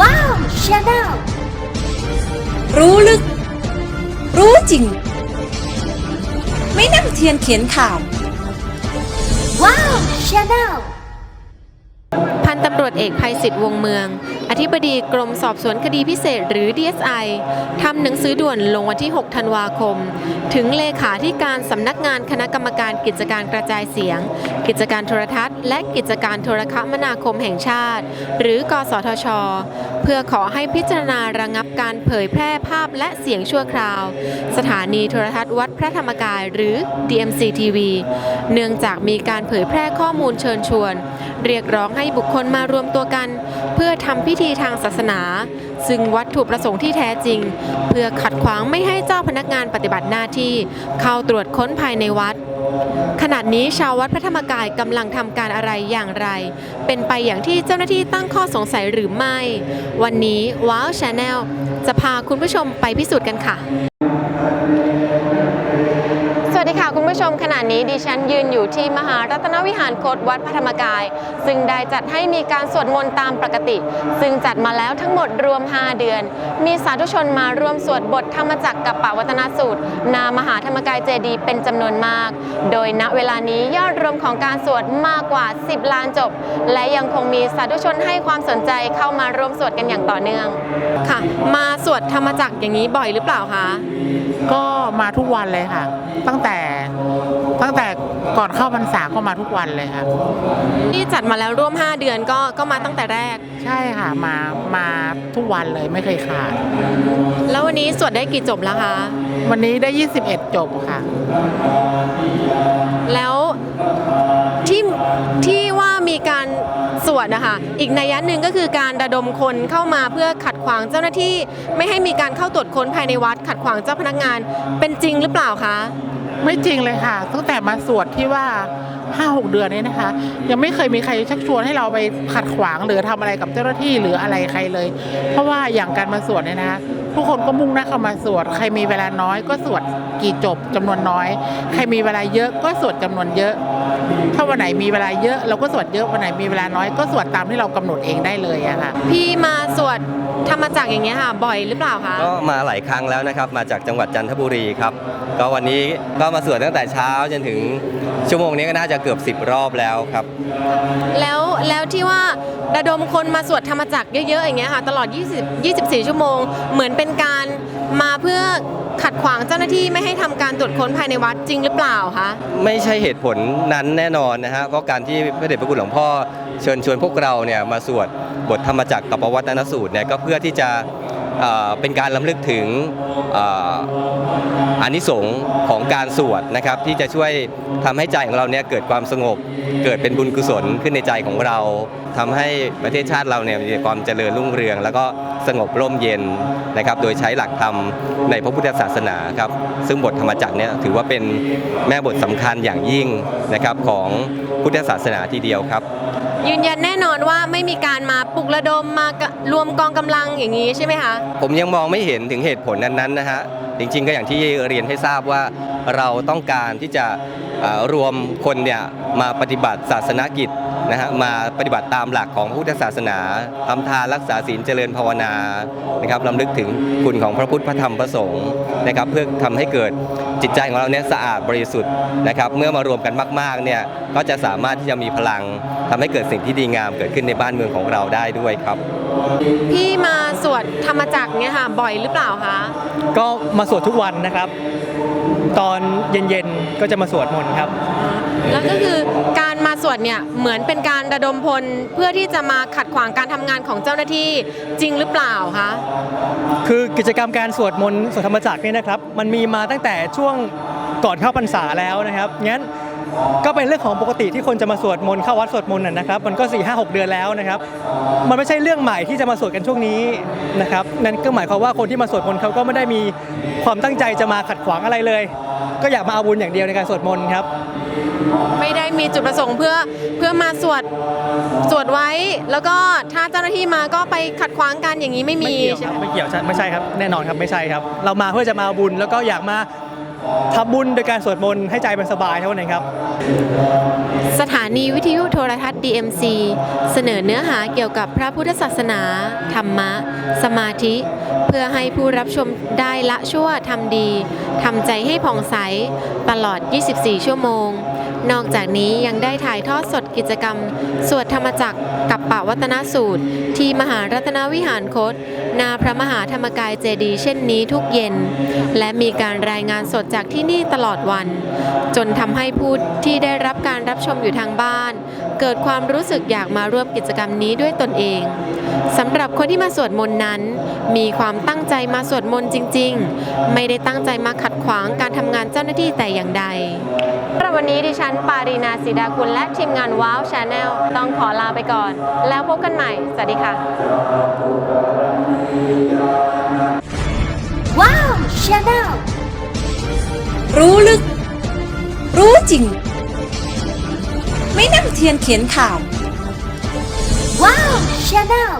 ว้าวชาแนลรู้ลึก รู้จริง ไม่นั่งเทียนเขียนข่าว ว้าวชาแนล วจเอกภัยศิษฐ์วงเมือง อธิบดีกรมสอบสวนคดีพิเศษหรือ DSI ทำหนังสือด่วนลงวันที่ 6 ธันวาคม ถึงเลขาธิการสำนักงานคณะกรรมการกิจการกระจายเสียง กิจการโทรทัศน์ และกิจการโทรคมนาคมแห่งชาติ หรือกสทช เพื่อขอให้พิจารณาระงับการเผยแพร่ภาพและเสียงชั่วคราว สถานีโทรทัศน์วัดพระธรรมกายหรือ DMC TV เนื่องจากมีการเผยแพร่ข้อมูลเชิญชวน เรียกร้องให้บุคคลมารววมตัวกันเพื่อทำพิธีทางศาสนา ซึ่งวัตถุประสงค์ที่แท้จริง เพื่อขัดขวางไม่ให้เจ้าพนักงานปฏิบัติหน้าที่ เข้าตรวจค้นภายในวัด ขณะนี้ชาววัดพระธรรมกายกำลังทำการอะไรอย่างไร เป็นไปอย่างที่เจ้าหน้าที่ตั้งข้อสงสัยหรือไม่ วันนี้ว้าวชาแนลจะพาคุณผู้ชมไปพิสูจน์กันค่ะ ผู้ชมขณะนี้ดิฉันยืนอยู่ที่มหารัตนวิหารโคตวัดพระธรรมกาย ซึ่งได้จัดให้มีการสวดมนต์ตามปกติ ซึ่งจัดมาแล้วทั้งหมดรวม 5 เดือน มีสาธุชนมาร่วมสวดบทธรรมจักรกับปวัตนสูตร นามหาธรรมกายเจดีเป็นจำนวนมาก โดยณเวลานี้ยอดรวมของการสวดมากกว่า 10 ล้านจบ และยังคงมีสาธุชนให้ความสนใจเข้ามาร่วมสวดกันอย่างต่อเนื่องค่ะ มาสวดธรรมจักรอย่างนี้บ่อยหรือเปล่าคะก็มาทุกวันเลยค่ะ ตั้งแต่ตั้งแต่ก่อนเข้าพรรษาก็มาทุกวันเลยค่ะที่จัดมาแล้วร่วม 5 เดือนก็ก็มาตั้งแต่แรก ใช่ค่ะมามาทุกวันเลยไม่เคยขาด แล้ววันนี้สวดได้กี่จบแล้วคะ วันนี้ได้ 21 จบค่ะ วดนะคะอีกนัยยะหนึ่งก็คือการระดมคนเข้ามาเพื่อขัดขวางเจ้าหน้าที่ ไม่ให้มีการเข้าตรวจค้นภายในวัด ขัดขวางเจ้าพนักงานเป็นจริงหรือเปล่าคะไม่จริงเลยค่ะตั้งแต่มาสวดที่ว่า5-6เดือนนี้นะคะ ยังไม่เคยมีใครชักชวนให้เราไปขัดขวางหรือทำอะไรกับเจ้าหน้าที่หรืออะไรใครเลย เพราะว่าอย่างการมาสวดเนี่ยนะคะทุกคนก็มุ่งหน้าเข้ามาสวด ใครมีเวลาน้อยก็สวดกี่จบจำนวนน้อย ใครมีเวลาเยอะก็สวดจำนวนเยอะ ถ้าวันไหนมีเวลาเยอะเราก็สวดเยอะวันไหนมีเวลาน้อยก็สวดตามที่เรากำหนดเองได้เลยอะค่ะ พี่มาสวดธรรมจักรอย่างเงี้ยค่ะ บ่อยหรือเปล่าคะ ก็มาหลายครั้งแล้วนะครับ มาจากจังหวัดจันทบุรีครับ ก็วันนี้ก็มาสวดตั้งแต่เช้าจนถึงชั่วโมงนี้ก็น่าจะเกือบ 10 รอบแล้วครับ แล้วแล้วที่ว่าระดมคนมาสวดธรรมจักรเยอะๆอย่างเงี้ยค่ะ ตลอด 20 24 ชั่วโมง เหมือนเป็นการมาเพื่อขัด ขวางเจ้าหน้าที่ไม่ให้ทำการตรวจค้นภายในวัดจริงหรือเปล่าคะ ไม่ใช่เหตุผลนั้นแน่นอนนะฮะเพราะการที่พระเดชพระคุณหลวงพ่อเชิญชวนพวกเราเนี่ยมาสวดบทธรรมจักรกับประวัตินสูตรเนี่ยก็เพื่อที่จะ เป็นการล้ำลึกถึงอานิสงส์ของการสวดนะครับที่จะช่วยทำให้ใจของเราเนี่ยเกิดความสงบ เกิดเป็นบุญกุศลขึ้นในใจของเราทำให้ประเทศชาติเราเนี่ยมีความเจริญรุ่งเรือง แล้วก็สงบร่มเย็นนะครับโดยใช้หลักธรรมในพระพุทธศาสนาครับซึ่งบทธรรมจักรเนี่ยถือว่าเป็นแม่บทสำคัญอย่างยิ่งนะครับของพุทธศาสนาทีเดียวครับ ยืนยันแน่นอนว่าไม่มีการมาปลุกระดมมารวมกองกำลังอย่างนี้ใช่ไหมคะ ผมยังมองไม่เห็นถึงเหตุผลนั้นๆนะฮะจริง ๆ ก็อย่างที่เรียนให้ทราบว่าเราต้องการที่จะรวมคนเนี่ยมาปฏิบัติศาสนกิจ นะฮะมาปฏิบัติตามหลักของพระพุทธศาสนาทำทานรักษาศีลเจริญภาวนานะครับลำลึกถึงคุณของพระพุทธพระธรรมพระสงฆ์นะครับ เพื่อทำให้เกิดจิตใจของเราเนี่ยสะอาดบริสุทธิ์นะครับ เมื่อมารวมกันมากๆเนี่ยก็จะสามารถที่จะมีพลังทำให้เกิดสิ่งที่ดีงามเกิดขึ้นในบ้านเมืองของเราได้ด้วยครับ พี่มาสวดธรรมจักรเนี่ยค่ะบ่อยหรือเปล่าคะก็มาสวดทุกวันนะครับ ตอนเย็นๆก็จะมาสวดมนต์ครับแล้วก็คือการมา สวดเนี่ยเหมือนเป็นการระดมพลเพื่อที่จะมาขัดขวางการทำงานของเจ้าหน้าที่จริงหรือเปล่าคะคือกิจกรรมการสวดมนต์สวดธรรมจักรเนี่ยนะครับ มันมีมาตั้งแต่ช่วงก่อนเข้าพรรษาแล้วนะครับงั้นก็เป็นเรื่องของปกติที่คนจะมาสวดมนต์เข้าวัดสวดมนต์นะนะครับมันก็4ี่ห้าหเดือนแล้วนะครับ มันไม่ใช่เรื่องใหม่ที่จะมาสวดกันช่วงนี้นะครับนั่นก็หมายความว่าคนที่มาสวดมนต์เขาก็ไม่ได้มีความตั้งใจจะมาขัดขวางอะไรเลย ก็อยากมาเอาบุญอย่างเดียวในการสวดมนต์ครับ ไม่ได้มีจุดประสงค์เพื่อเพื่อมาสวดสวดไว้ แล้วก็ถ้าเจ้าหน้าที่มาก็ไปขัดขวางกันอย่างนี้ไม่มีไม่เกี่ยวใช่คไหมรับไม่เกี่ยวใช่ไม่ใช่ครับแน่นอนครับไม่ใช่ครับ เรามาเพื่อจะมาเอาบุญแล้วก็อยากมาทำบุญโดยการสวดมนต์ให้ใจมันสบายเท่านั้นครับ สถานีวิทยุโทรทัศน์ DMC เสนอเนื้อหาเกี่ยวกับพระพุทธศาสนา ธรรมะ สมาธิ เพื่อให้ผู้รับชมได้ละชั่วทำดีทำใจให้ผ่องใสตลอด 24 ชั่วโมง นอกจากนี้ยังได้ถ่ายทอดสดกิจกรรม สวดธรรมจักรกับปะวัตนสูตร ที่มหารัตนวิหารคตนาพระมหาธรรมกายเจดีเช่นนี้ทุกเย็น และมีการรายงานสดจากที่นี่ตลอดวัน จนทำให้ผู้ที่ได้รับการรับชมอยู่ทางบ้าน เกิดความรู้สึกอยากมาร่วมกิจกรรมนี้ด้วยตนเองสำหรับคนที่มาสวดมนต์นั้น มีความตั้งใจมาสวดมนต์จริง ๆ ไม่ได้ตั้งใจมาขัดขวางการทำงานเจ้าหน้าที่แต่อย่างใดสำหรับวันนี้ดิฉัน ปารีนาสีดาคุณและทีมงานว้าวชาแนลต้องขอลาไปก่อน แล้วพบกันใหม่ สวัสดีค่ะ Wow Channel รู้ลึก รู้จริง ไม่นั่งเทียนเขียนข่าว Wow Channel